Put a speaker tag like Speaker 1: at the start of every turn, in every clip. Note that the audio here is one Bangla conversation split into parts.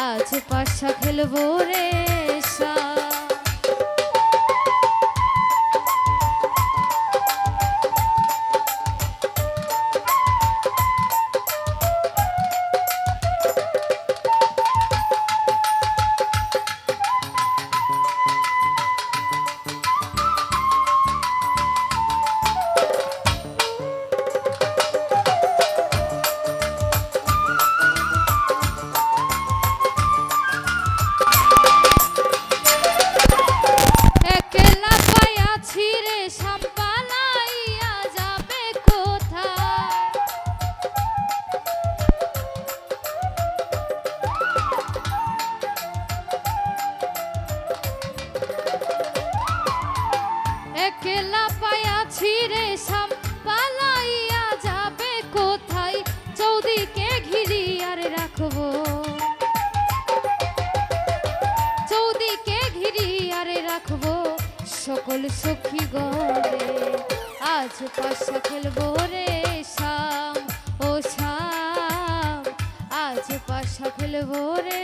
Speaker 1: আজ পাশা খেলব রে সা পায়াছি সকল সখী গরে আজ পাশা খেলব রে শাম ও শাম আজ পাশা খেলব রে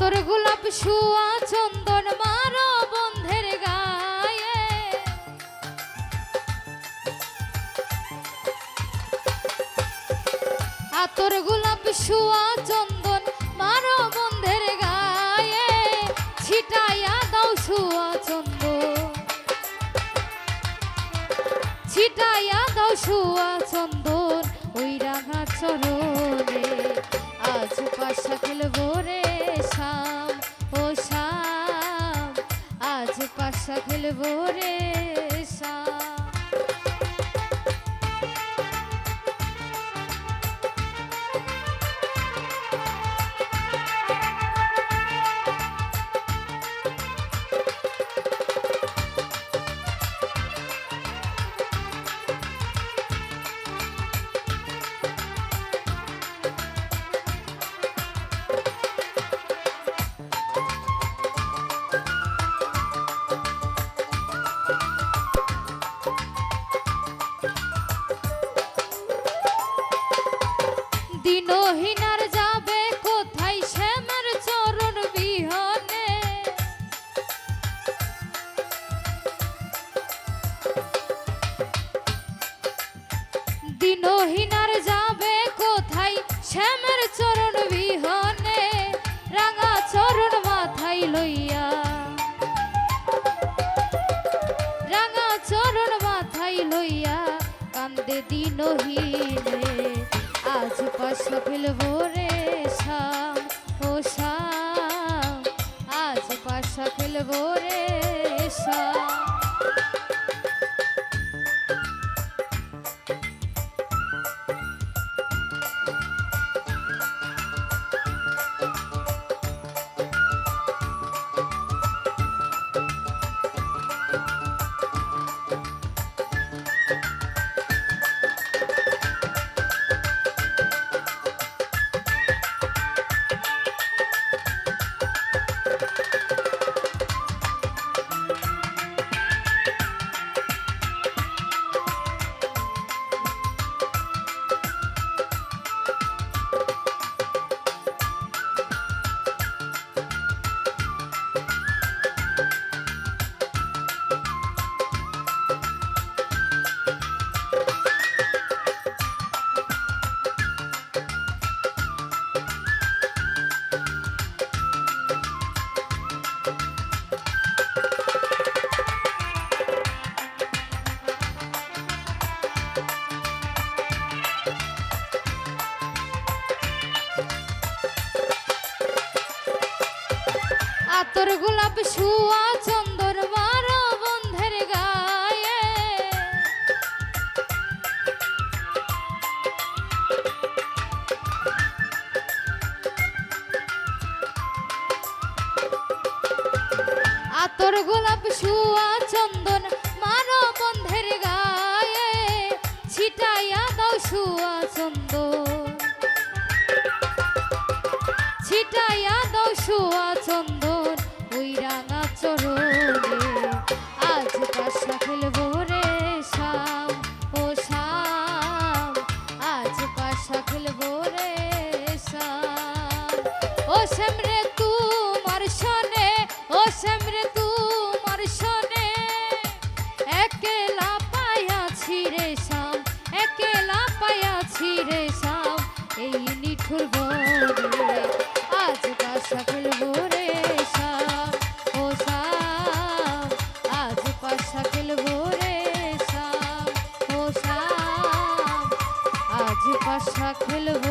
Speaker 1: আতর গোলাপ শুয়া চন্দন মারো বন্ধের গায়ে। আতর গোলাপ শুয়া চন্দন মারো বন্ধের গায়ে। ছিটাইয়া দাও শুয়া চন্দন। ছিটাইয়া দাও শুয়া চন্দন ওই রাঙা চরণে। আজ পাশা খেলব খেলব রে? কান্দে দিনহীনে। আজ পাশা ফেলব রে শাম ও শাম আজ পাশা ফেলব রে শাম আতর গোলাপ শুয়া চন্দর মারো বন্ধের গায়ে। আতর গোলাপ শুয়া চন্দন নিঠুর বনে আজ বাসা খেলব রে শাম ও শাম আজ বাসা খেলব রে শাম ও শাম আজ বাসা খেলব